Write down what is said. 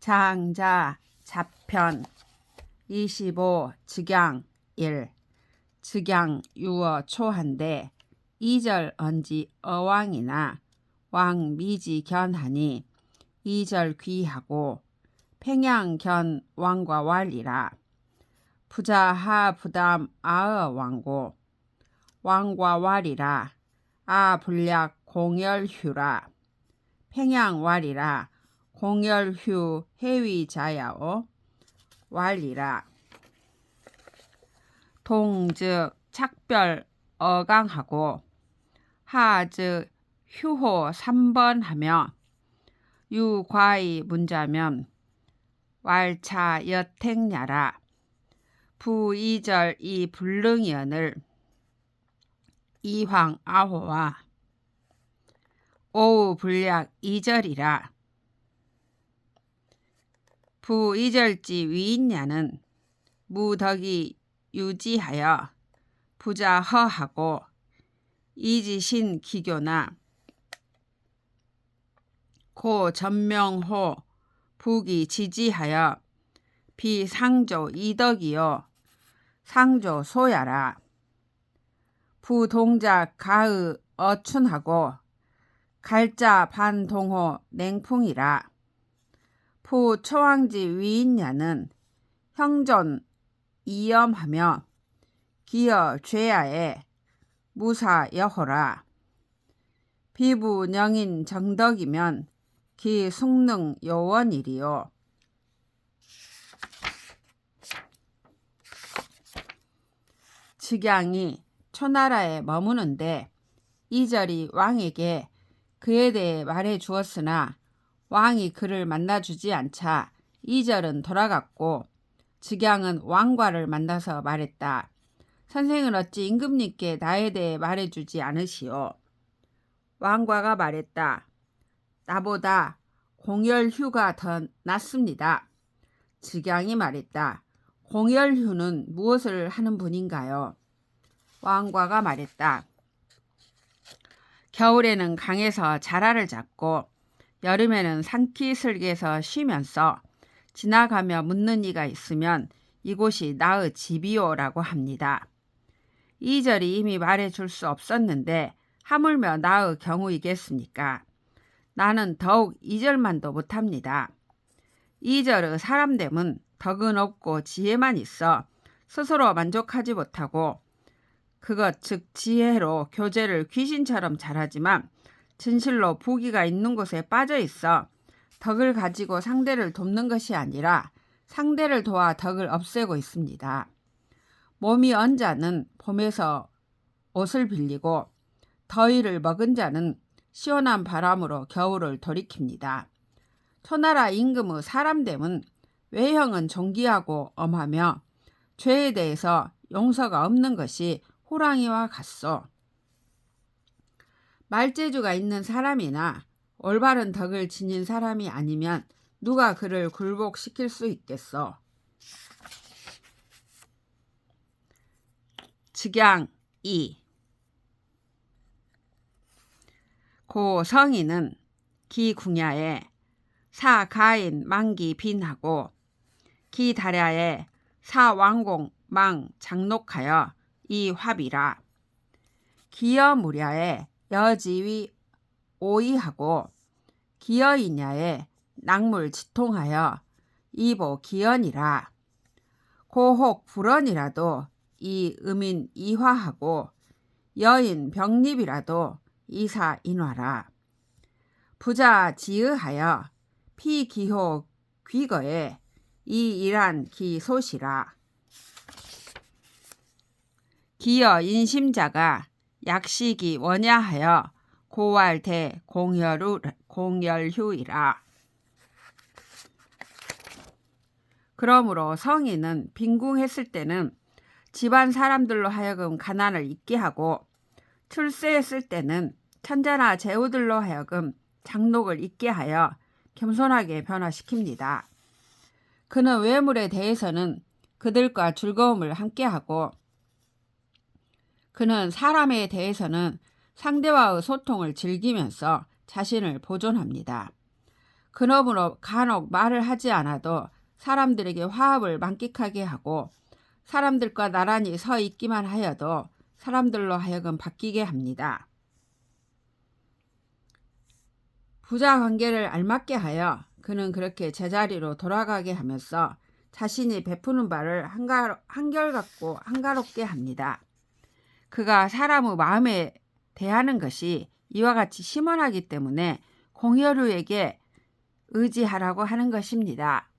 장자 자편 25 즉양 1 즉양 유어 초한데 2절 언지 어왕이나 왕 미지 견하니 2절 귀하고 팽양 견 왕과 왈이라. 부자 하 부담 아어 왕고 왕과 왈이라. 아 불약 공열 휴라. 팽양 왈이라 공열휴 해위자야오. 왈이라. 동즉 착별 어강하고 하즉 휴호 3번 하며 유과의 문자면 왈차 여택야라. 부이절 이 불능연을 이황 아호와 오후 불약 이절이라 부이절지 위인야는 무덕이 유지하여 부자허하고 이지신 기교나 고 전명호 북이 지지하여 비상조 이덕이요 상조 소야라. 부동작 가의 어춘하고 갈자 반동호 냉풍이라 부 초왕지 위인야는 형존 이염하며 기어 죄야에 무사 여호라. 비부 영인 정덕이면 기 숙능 요원이리요. 즉양이 초나라에 머무는데 이절이 왕에게 그에 대해 말해 주었으나 왕이 그를 만나주지 않자 이절은 돌아갔고 즉양은 왕과를 만나서 말했다. 선생은 어찌 임금님께 나에 대해 말해주지 않으시오. 왕과가 말했다. 나보다 공열휴가 더 낫습니다. 즉양이 말했다. 공열휴는 무엇을 하는 분인가요? 왕과가 말했다. 겨울에는 강에서 자라를 잡고 여름에는 산기슭에서 쉬면서 지나가며 묻는 이가 있으면 이곳이 나의 집이오라고 합니다. 이 절이 이미 말해줄 수 없었는데 하물며 나의 경우이겠습니까? 나는 더욱 이 절만도 못합니다. 이 절의 사람됨은 덕은 없고 지혜만 있어 스스로 만족하지 못하고 그것 즉 지혜로 교제를 귀신처럼 잘하지만 진실로 부기가 있는 곳에 빠져 있어 덕을 가지고 상대를 돕는 것이 아니라 상대를 도와 덕을 없애고 있습니다. 몸이 언 자는 봄에서 옷을 빌리고 더위를 먹은 자는 시원한 바람으로 겨울을 돌이킵니다. 초나라 임금의 사람됨은 외형은 존귀하고 엄하며 죄에 대해서 용서가 없는 것이 호랑이와 같소. 말재주가 있는 사람이나 올바른 덕을 지닌 사람이 아니면 누가 그를 굴복시킬 수 있겠어. 즉양 2 고 성인은 기궁야에 사가인 망기 빈하고 기다랴에 사왕공 망 장록하여 이 화비라 기여무랴에 여지위 오이하고 기여이냐에 낙물 지통하여 이보 기연이라. 고혹 불언이라도 이 음인 이화하고 여인 병립이라도 이사 인화라. 부자 지으하여 피기호 귀거에 이 일한 기소시라. 기여 인심자가 약식이 원야하여 고왈대 공열우, 공열휴이라. 그러므로 성인은 빈궁했을 때는 집안 사람들로 하여금 가난을 잊게 하고 출세했을 때는 천자나 제후들로 하여금 장록을 잊게 하여 겸손하게 변화시킵니다. 그는 외물에 대해서는 그들과 즐거움을 함께하고 그는 사람에 대해서는 상대와의 소통을 즐기면서 자신을 보존합니다. 그러므로 간혹 말을 하지 않아도 사람들에게 화합을 만끽하게 하고 사람들과 나란히 서 있기만 하여도 사람들로 하여금 바뀌게 합니다. 부자 관계를 알맞게 하여 그는 그렇게 제자리로 돌아가게 하면서 자신이 베푸는 바를 한결같고 한가롭게 합니다. 그가 사람의 마음에 대하는 것이 이와 같이 심원하기 때문에 공여루에게 의지하라고 하는 것입니다.